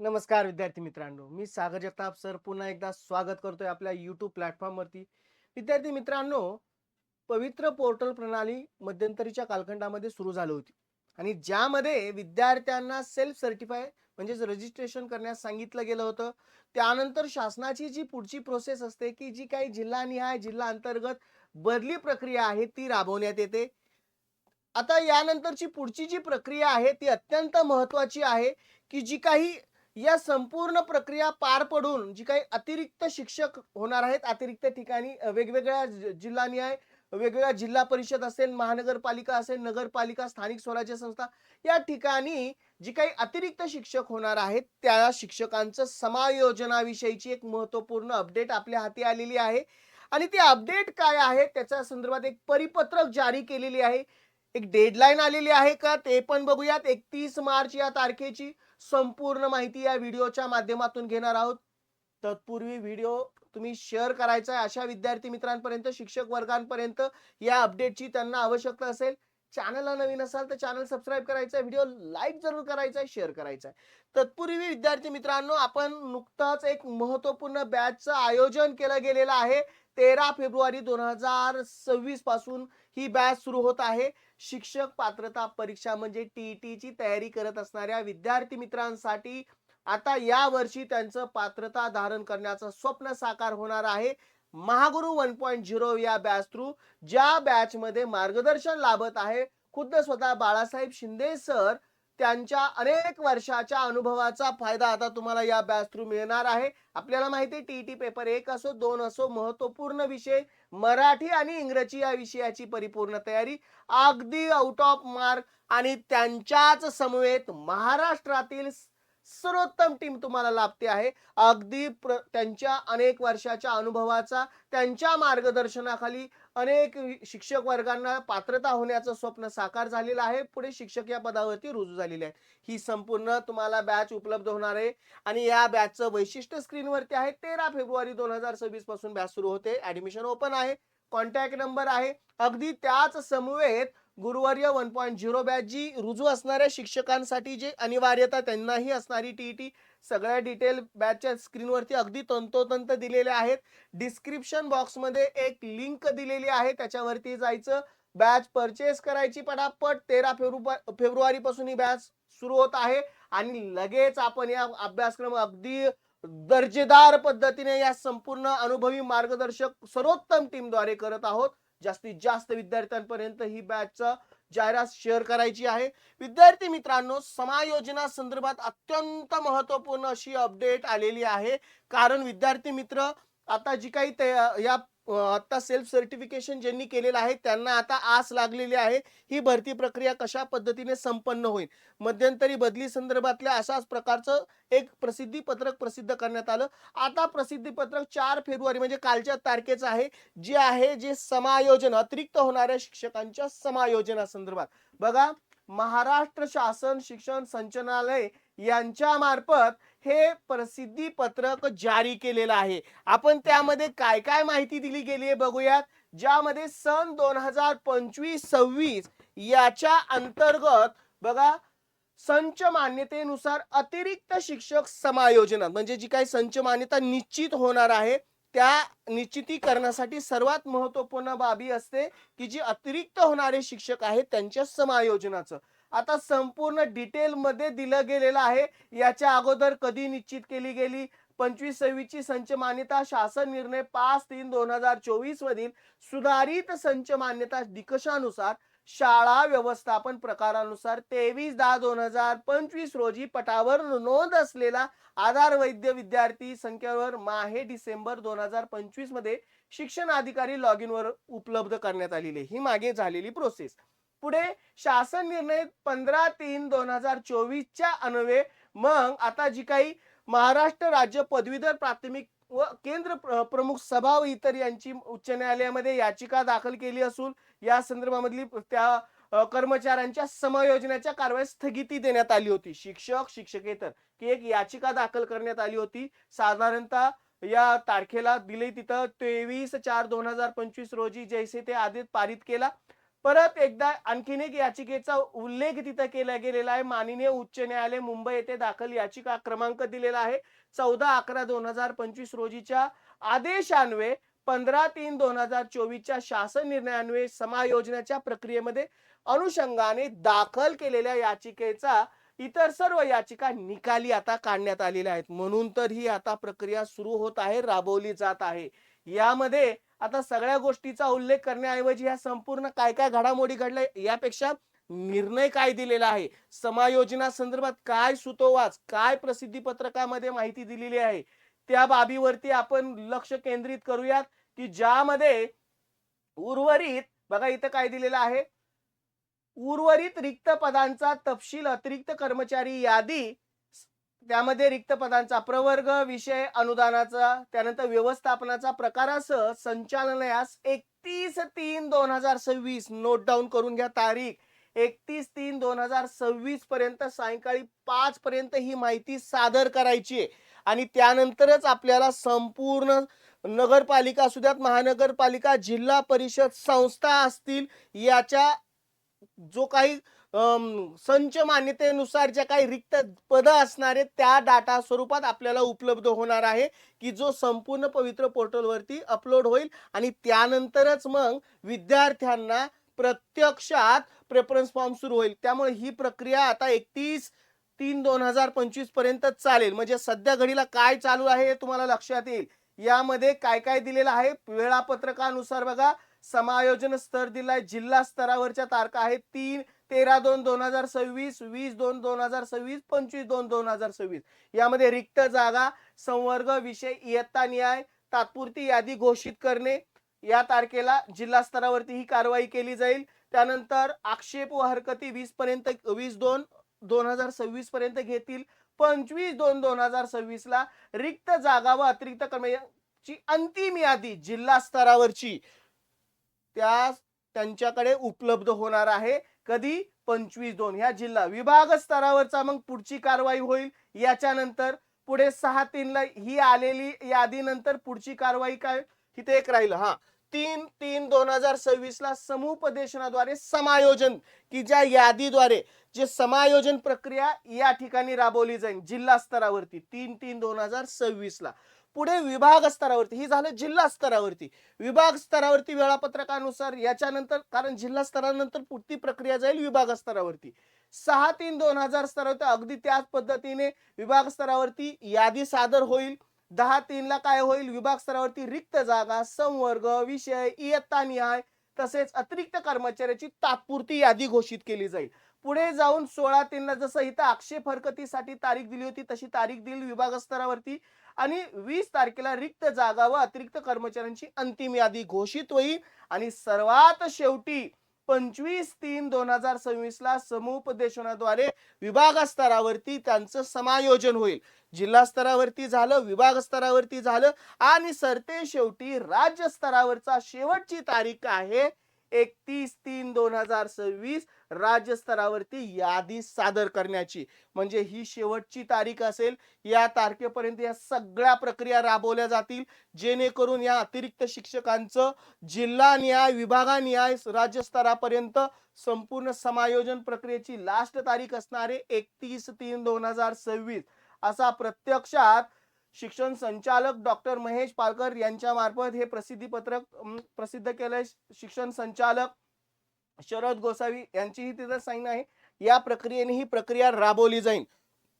नमस्कार विद्यार्थी मित्रांनो मी सागर जगताप सर पुन्हा एकदा स्वागत करतोय आपल्या यूट्यूब प्लॅटफॉर्मवरती विद्यार्थी मित्रांनो पवित्र पोर्टल प्रणाली मध्यंतरीच्या कालखंडामध्ये सुरू झाली होती. आणि ज्यामध्ये विद्यार्थ्यांना सेल्फ सर्टिफाय म्हणजेच रजिस्ट्रेशन करण्यास सांगितलं गेलं होतं. त्यानंतर शासनाची जी पुढची प्रोसेस असते की जी काही जिल्हानिहाय जिल्हा अंतर्गत बदली प्रक्रिया आहे ती राबवण्यात येते. आता यानंतरची पुढची जी प्रक्रिया आहे ती अत्यंत महत्वाची आहे की जी काही या संपूर्ण प्रक्रिया पार पडून जी काही अतिरिक्त शिक्षक होणार आहेत अतिरिक्त ठिकाणी वेगवेगळ्या जि- जिल्हानिहाय वेगवेगळ्या जिल्हा परिषद असेल महानगरपालिका असेल नगरपालिका स्थानिक स्वराज्य संस्था या ठिकाणी जी काही अतिरिक्त शिक्षक होणार आहेत त्या शिक्षकांचं समायोजनाविषयीची एक महत्त्वपूर्ण अपडेट आपल्या हाती आलेली आहे. आणि ती अपडेट काय आहे त्याच्या संदर्भात एक परिपत्रक जारी केलेली आहे. एक डेडलाईन आलेली आहे का ते पण बघूयात. एकतीस मार्च या तारखेची. संपूर्ण माहिती या व्हिडिओच्या माध्यमातून घेणार आहोत. तत्पूर्वी व्हिडिओ तुम्ही शेअर करायचा आहे अशा विद्यार्थी मित्रांपर्यंत शिक्षक वर्गांपर्यंत या अपडेटची त्यांना आवश्यकता असेल. चॅनलला नवीन असाल तर चॅनल सबस्क्राईब करायचं आहे व्हिडिओ लाईक जरूर करायचा आहे शेअर करायचा आहे तत्पूर्वी विद्यार्थी मित्रांनो आपण नुकताच एक महत्त्वपूर्ण बॅचचं आयोजन केलं गेलेलं आहे. तेरा फेब्रुवारी दोन हजार सव्वीसपासून ही बॅच सुरू होत आहे. शिक्षक पात्रता परीक्षा म्हणजे टीईटी ची तयारी करत असणाऱ्या विद्यार्थी मित्रांसाठी आता या वर्षी त्यांचं पात्रता धारण करण्याचं स्वप्न साकार होणार आहे. महागुरु वन पॉईंट झिरो या बॅच थ्रू ज्या बॅच मध्ये मार्गदर्शन लाभत आहे. खुद्द स्वतः बाळासाहेब शिंदे सर त्यांच्या अनेक वर्षाच्या अनुभवाचा फायदा आता तुम्हाला या बॅच थ्रू मिळणार आहे. आपल्याला माहिती आहे टी टी पेपर एक असो दोन असो महत्त्वपूर्ण विषय मराठी आणि इंग्रजी या विषयाची परिपूर्ण तयारी. अगदी आउट ऑफ मार्क आणि त्यांच्याच समवेत महाराष्ट्रातील सर्वोत्तम टीम तुम्हाला लाभते आहे. अगदी प्र त्यांच्या अनेक वर्षाच्या अनुभवाचा त्यांच्या मार्गदर्शनाखाली अनेक शिक्षक वर्गांना पात्रता होण्याचं स्वप्न साकार झालेलं आहे. पुढे शिक्षक या पदावरती रुजू झालेले आहे ही संपूर्ण तुम्हाला बॅच उपलब्ध होणार आहे. आणि या बॅचचं वैशिष्ट्य स्क्रीनवरती आहे. तेरा फेब्रुवारी दोन हजार सव्वीसपासून बॅच सुरू होते. ऍडमिशन ओपन आहे. कॉन्टॅक्ट नंबर आहे. अगदी त्याच समवेत Guruvarya one point zero batch जी रुजू असणाऱ्या शिक्षकांसाठी जे अनिवार्यता त्यांनाही असणारी टी टी सगळ्या डिटेल बॅचच्या स्क्रीनवरती अगदी तंतोतंत दिलेल्या आहेत. डिस्क्रिप्शन बॉक्समध्ये एक लिंक दिलेली आहे. त्याच्यावरती जायचं. बॅच परचेस करायची पटापट. तेरा फेब्रुवारी फेब्रुवारीपासून ही बॅच सुरू होत आहे. आणि लगेच आपण या अभ्यासक्रम अगदी दर्जेदार पद्धतीने या संपूर्ण अनुभवी मार्गदर्शक सर्वोत्तम टीमद्वारे करत आहोत. जास्तीत जास्त विद्यार्थ्यांपर्यंत ही बॅचचं जाहिरात शेअर करायची आहे. विद्यार्थी मित्रांनो समायोजना संदर्भात अत्यंत महत्त्वपूर्ण अशी अपडेट आलेली आहे. कारण विद्यार्थी मित्र आता जी काही ते या आता सेल्फ सर्टिफिकेशन ज्यांनी केलेलं आहे त्यांना आता आस लागलेली आहे. ही भरती प्रक्रिया कशा पद्धतीने संपन्न होईल? मध्यंतरी बदली संदर्भातल्या अशाच प्रकारचं एक प्रसिद्धी पत्रक प्रसिद्ध करण्यात आलं. आता प्रसिद्धी पत्रक चार फेब्रुवारी म्हणजे कालच्या तारखेचं आहे जे आहे जे समायोजन अतिरिक्त होणाऱ्या शिक्षकांच्या समायोजना संदर्भात बघा महाराष्ट्र शासन शिक्षण संचालनालय यांच्या मार्फत हे प्रसिद्धी पत्रक जारी केलेलं आहे. आपण त्यामध्ये काय काय माहिती दिली गेली आहे बघूयात. ज्यामध्ये सन दोन हजार पंचवीस सव्वीस याच्या अंतर्गत बघा संच मान्यतेनुसार अतिरिक्त शिक्षक समायोजनात म्हणजे जी काही संच मान्यता निश्चित होणार आहे त्या निश्चितीकरणासाठी सर्वात महत्त्वपूर्ण बाबी असते की जी अतिरिक्त होणारे शिक्षक आहेत त्यांच्या समायोजनाचं. आता संपूर्ण डिटेलमध्ये दिलं गेलेलं आहे. याच्या अगोदर कधी निश्चित केली गेली? पंचवीस सव्वीसची संच मान्यता शासन निर्णय पाच तीन दोन हजार चोवीस मधील सुधारित संच मान्यता निकषानुसार शाळा व्यवस्थापन प्रकारानुसार तेवीस दहा दोन हजार पंचवीस रोजी पटावर नोंद असलेला आधार वैद्य विद्यार्थी संख्येवर माहे डिसेंबर दोन हजार पंचवीसमध्ये शिक्षण अधिकारी लॉग इन वर उपलब्ध करण्यात आलेली ही मागे झालेली प्रोसेस पुढे शासन निर्णय पंधरा तीन दोन हजार चोवीसच्या अन्वये. मग आता जी काही महाराष्ट्र राज्य पदवीधर प्राथमिक व केंद्र प्रमुख सभा व इतर यांची उच्च न्यायालयामध्ये याचिका दाखल केली असून या संदर्भामधली त्या कर्मचाऱ्यांच्या समायोजनाच्या कारवाई स्थगिती देण्यात आली होती. शिक्षक शिक्षकेतर की एक याचिका दाखल करण्यात आली होती. साधारणतः या तारखेला दिले तिथं तेवीस चार दोन हजार पंचवीस रोजी जैसे ते आदेश पारित केला. परत एकदा आणखीन एक याचिकेचा उल्लेख तिथं केला गेलेला आहे. माननीय उच्च न्यायालय मुंबई येथे दाखल याचिका क्रमांक दिलेला आहे. चौदा अकरा दोन हजार पंचवीस रोजीच्या आदेशान्वये पंधरा तीन दोन हजार चोवीसच्या शासन निर्णयान्वये समायोजनाच्या प्रक्रियेमध्ये अनुषंगाने दाखल केलेल्या याचिकेचा इतर सर्व याचिका निकाली आता काढण्यात आलेल्या आहेत. म्हणून तर ही आता प्रक्रिया सुरू होत आहे राबवली जात आहे. यामध्ये आता सगळ्या गोष्टीचा उल्लेख करण्याऐवजी ह्या संपूर्ण काय काय घडामोडी घडल्या यापेक्षा निर्णय काय दिलेला आहे? समायोजना संदर्भात काय सुतोवाच? काय प्रसिद्धी पत्रकामध्ये माहिती दिलेली आहे? त्या बाबीवरती आपण लक्ष केंद्रित करूयात की ज्यामध्ये उर्वरित बघा इथं काय दिलेलं आहे? उर्वरित रिक्त पदांचा तपशील अतिरिक्त कर्मचारी यादी त्यामध्ये रिक्त पदांचा प्रवर्ग विषय अनुदानाचा त्यानंतर व्यवस्थापनाचा प्रकारासह संचालनास एकतीस तीन दोन हजार सव्वीस नोट डाऊन करून घ्या तारीख. एकतीस तीन दोन हजार सव्वीस पर्यंत सायंकाळी पाच पर्यंत ही माहिती सादर करायची आहे. आणि त्यानंतरच आपल्याला संपूर्ण नगरपालिका असू द्यात महानगरपालिका जिल्हा परिषद संस्था असतील याच्या जो काही संच मान्यतेनुसार ज्या काही रिक्त पद असणार आहेत त्या डाटा स्वरूपात आपल्याला उपलब्ध होणार आहे की जो संपूर्ण पवित्र पोर्टलवरती अपलोड होईल. आणि त्यानंतरच मग विद्यार्थ्यांना प्रत्यक्षात प्रेफरन्स फॉर्म सुरू होईल. त्यामुळे ही प्रक्रिया आता एकतीस तीन दोन हजार पंचवीसपर्यंत चालेल. म्हणजे सध्या घडीला काय चालू आहे हे तुम्हाला लक्षात येईल. यामध्ये काय काय दिलेलं आहे? वेळापत्रकानुसार बघा. समायोजन स्तर दिलाय. जिल्हा स्तरावरच्या तारखा आहेत तीन तेरा दोन दोन हजार सव्वीस वीस दोन दोन हजार सव्वीस पंचवीस दोन दोन हजार सव्वीस. यामध्ये रिक्त जागा संवर्ग विषय इयत्ता न्याय तात्पुरती यादी घोषित करणे या तारखेला जिल्हा स्तरावरती ही कारवाई केली जाईल. त्यानंतर आक्षेप व हरकती वीस पर्यंत वीस दोन दोन हजार सव्वीस पर्यंत घेतील. पंचवीस दोन दोन हजार सव्वीस ला रिक्त जागा व अतिरिक्त कर्मचाऱ्यांची अंतिम यादी जिल्हा स्तरावरची. त्या त्यांच्याकडे उपलब्ध होणार आहे. कधी? पंचवीस दोन. ह्या जिल्हा विभाग स्तरावरचा मग पुढची कारवाई होईल. याच्यानंतर पुढे सहा तीनला ही आलेली यादी नंतर पुढची कारवाई काय? तिथे एक राहिलं हा. तीन तीन दोन हजार सव्वीस ला समुपदेशनाद्वारे समायोजन की ज्या यादीद्वारे जे समायोजन प्रक्रिया या ठिकाणी राबवली जाईल जिल्हा स्तरावरती तीन तीन दोन हजार सव्वीस ला. पुढे विभाग स्तरावरती ही झालं जिल्हा स्तरावरती. विभाग स्तरावरती वेळापत्रकानुसार याच्यानंतर कारण जिल्हा स्तरानंतर पुढती प्रक्रिया जाईल विभाग स्तरावरती. सहा तीन दोन हजार स्तरावरती अगदी त्याच पद्धतीने विभाग स्तरावरती यादी सादर होईल. दहा तीनला काय होईल? विभाग स्तरावरती रिक्त जागा संवर्ग विषय इयत्ता निहाय तसेच अतिरिक्त कर्मचाऱ्याची तात्पुरती यादी घोषित केली जाईल. पुढे जाऊन सोळा तीनला जसं इथं आक्षेप हरकतीसाठी तारीख दिली होती तशी तारीख दिली विभाग स्तरावरती. आणि वीस तारखेला रिक्त जागा व अतिरिक्त कर्मचाऱ्यांची अंतिम यादी घोषित होईल. आणि सर्वात शेवटी पंचवीस तीन दोन हजार सव्वीस ला समुपदेशनाद्वारे विभाग स्तरावरती त्यांचं समायोजन होईल. जिल्हा स्तरावरती झालं विभाग स्तरावरती झालं आणि सरते शेवटी राज्य स्तरावरचा शेवटची तारीख आहे एकतीस तीन दोन हजार सव्वीस राज्यस्तरावरती यादी सादर करण्याची. म्हणजे ही शेवटची तारीख असेल या तारखेपर्यंत या सगळ्या प्रक्रिया राबवल्या जातील. जेणेकरून या अतिरिक्त शिक्षकांचं जिल्हा न्याय विभागान्याय राज्यस्तरापर्यंत संपूर्ण समायोजन प्रक्रियेची लास्ट तारीख असणारे एकतीस तीन दोन हजार सव्वीस. असा प्रत्यक्षात शिक्षण संचालक डॉक्टर महेश पालकर यांच्या मार्फत हे प्रसिद्धी पत्रक प्रसिद्ध केलंय. शिक्षण संचालक शरद गोसावी यांचीही तिथं साईन आहे. या प्रक्रियेने ही प्रक्रिया राबवली जाईल.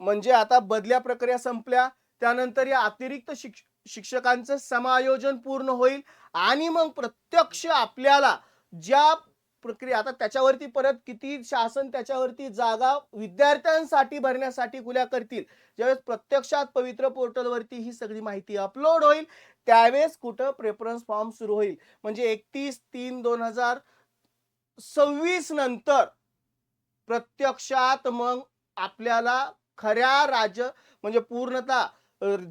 म्हणजे आता बदल्या प्रक्रिया संपल्या त्यानंतर या अतिरिक्त शिक्ष शिक्षकांचं समायोजन पूर्ण होईल आणि मग प्रत्यक्ष आपल्याला ज्या प्रक्रिया. आता त्याच्यावरती परत किती शासन त्याच्यावरती जागा विद्यार्थ्यांसाठी भरण्यासाठी खुल्या करतील ज्यावेळेस प्रत्यक्षात पवित्र पोर्टलवरती ही सगळी माहिती अपलोड होईल त्यावेळेस कुठं प्रेफरन्स फॉर्म सुरू होईल. म्हणजे एकतीस तीन दोन हजार सव्वीस नंतर प्रत्यक्षात मग आपल्याला खऱ्या राज्य म्हणजे पूर्णतः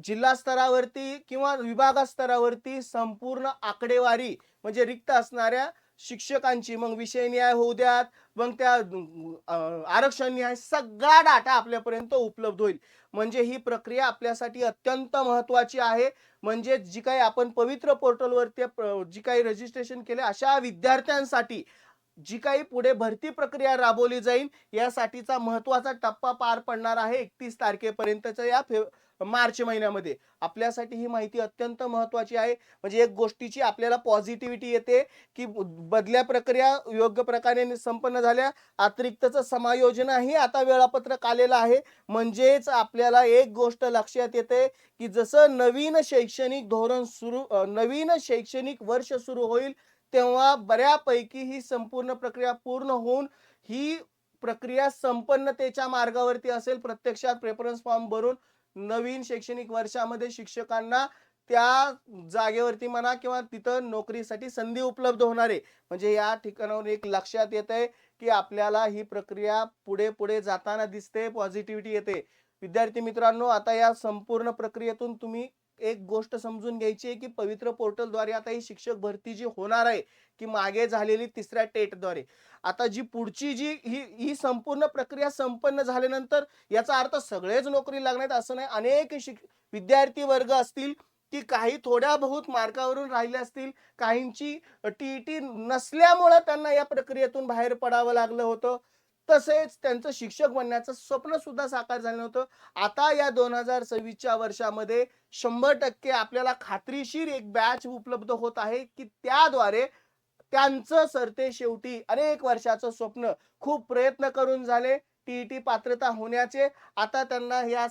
जिल्हा स्तरावरती किंवा विभाग स्तरावरती संपूर्ण आकडेवारी म्हणजे रिक्त असणाऱ्या शिक्षकांची मग विषय न्याय होऊ द्यात मग त्या आरक्षण न्याय सगळा डाटा आपल्यापर्यंत उपलब्ध होईल. म्हणजे ही प्रक्रिया आपल्यासाठी अत्यंत महत्वाची आहे. म्हणजे जी काही आपण पवित्र पोर्टलवरती प्र- जी काही रजिस्ट्रेशन केले अशा विद्यार्थ्यांसाठी जी काही पुढे भरती प्रक्रिया राबवली जाईल यासाठीचा महत्त्वाचा टप्पा पार पडणार आहे एकतीस तारखेपर्यंतच्या या फे मार्च महिन्यामध्ये. आपल्यासाठी ही माहिती अत्यंत महत्वाची आहे. म्हणजे एक गोष्टीची आपल्याला पॉझिटिव्हिटी येते की बदल्या प्रक्रिया योग्य प्रकारे संपन्न झाल्या अतिरिक्तचं समायोजनही आता वेळापत्रक आलेलं आहे. म्हणजेच आपल्याला एक गोष्ट लक्षात येते की जसं नवीन शैक्षणिक धोरण सुरू नवीन शैक्षणिक वर्ष सुरू होईल तेव्हा बऱ्यापैकी ही संपूर्ण प्रक्रिया पूर्ण होऊन ही प्रक्रिया संपन्नतेच्या मार्गावरती असेल. प्रत्यक्षात प्रेफरन्स फॉर्म भरून नवीन शैक्षणिक वर्षामध्ये शिक्षकांना त्या जागेवरती म्हणा किंवा तिथं नोकरीसाठी संधी उपलब्ध होणार आहे. म्हणजे या ठिकाणावर एक लक्षात येत आहे की आपल्याला ही प्रक्रिया पुढे पुढे जाताना दिसते पॉझिटिव्हिटी येते. विद्यार्थी मित्रांनो आता या संपूर्ण प्रक्रियेतून तुम्ही एक गोष्ट समजून घ्यायची आहे की पवित्र पोर्टलद्वारे आता ही शिक्षक भरती जी होणार आहे की मागे झालेली तिसऱ्या टेटद्वारे. आता जी पुढची जी ही ही संपूर्ण प्रक्रिया संपन्न झाल्यानंतर याचा अर्थ सगळेच नोकरी लागणार असं नाही. अनेक शिक विद्यार्थी वर्ग असतील की काही थोड्या बहुत मार्कावरून राहिले असतील. काहींची टीईटी नसल्यामुळं त्यांना या प्रक्रियेतून बाहेर पडावं लागलं होतं. तसेच त्यांचं शिक्षक बनण्याचं स्वप्न सुद्धा साकार झालं नव्हतं. आता या दोन हजार सव्वीसच्या वर्षामध्ये शंभर टक्के आपल्याला खात्रीशीर एक बॅच उपलब्ध होत आहे की त्याद्वारे त्यांचं सरते शेवटी अनेक वर्षाचं स्वप्न खूप प्रयत्न करून झाले. टीईटी पात्रता होण्याचे. आता त्यांना या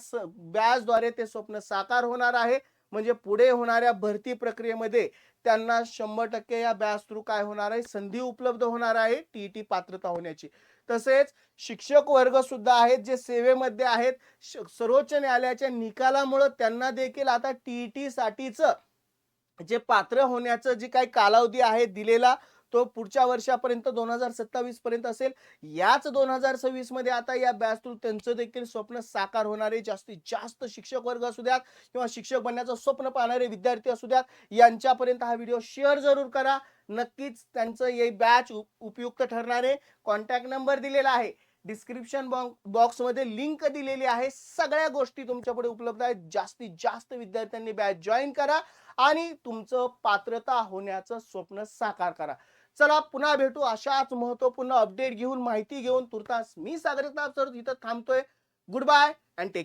बॅचद्वारे ते स्वप्न साकार होणार आहे. म्हणजे पुढे होणाऱ्या भरती प्रक्रियेमध्ये त्यांना शंभर टक्के या बॅच थ्रू काय होणार आहे? संधी उपलब्ध होणार आहे टीईटी पात्रता होण्याची. तसेच शिक्षक वर्ग सुद्धा आहेत जे सेवेमध्ये आहेत. श- सर्वोच्च न्यायालयाच्या निकालामुळे त्यांना देखील आता टीईटी साठीचं जे पात्र होण्याचं जे काही कालावधी आहे दिलेला तो पुढच्या वर्षापर्यंत दोन हजार सत्तावीस पर्यंत असेल. याच दोन हजार सव्वीसमध्ये आता या बॅच थ्रू त्यांचं देखील स्वप्न साकार होणारे जास्तीत जास्त शिक्षक वर्ग असू द्यात किंवा शिक्षक बनण्याचं स्वप्न पाहणारे विद्यार्थी असू द्यात यांच्यापर्यंत हा व्हिडिओ शेअर जरूर करा. नक्कीच त्यांचं हे बॅच उपयुक्त ठरणारे कॉन्टॅक्ट नंबर दिलेला आहे. डिस्क्रिप्शन बॉक्समध्ये लिंक दिलेली आहे. सगळ्या गोष्टी तुमच्यापुढे उपलब्ध आहेत. जास्तीत जास्त विद्यार्थ्यांनी बॅच जॉईन करा. आणि तुमचं पात्रता होण्याचं स्वप्न साकार करा. चला पुन्हा भेटू. अशाच महत्त्वपूर्ण अपडेट घेऊन माहिती घेऊन तुर्तास मी सागरता सर इथं थांबतोय. Goodbye and take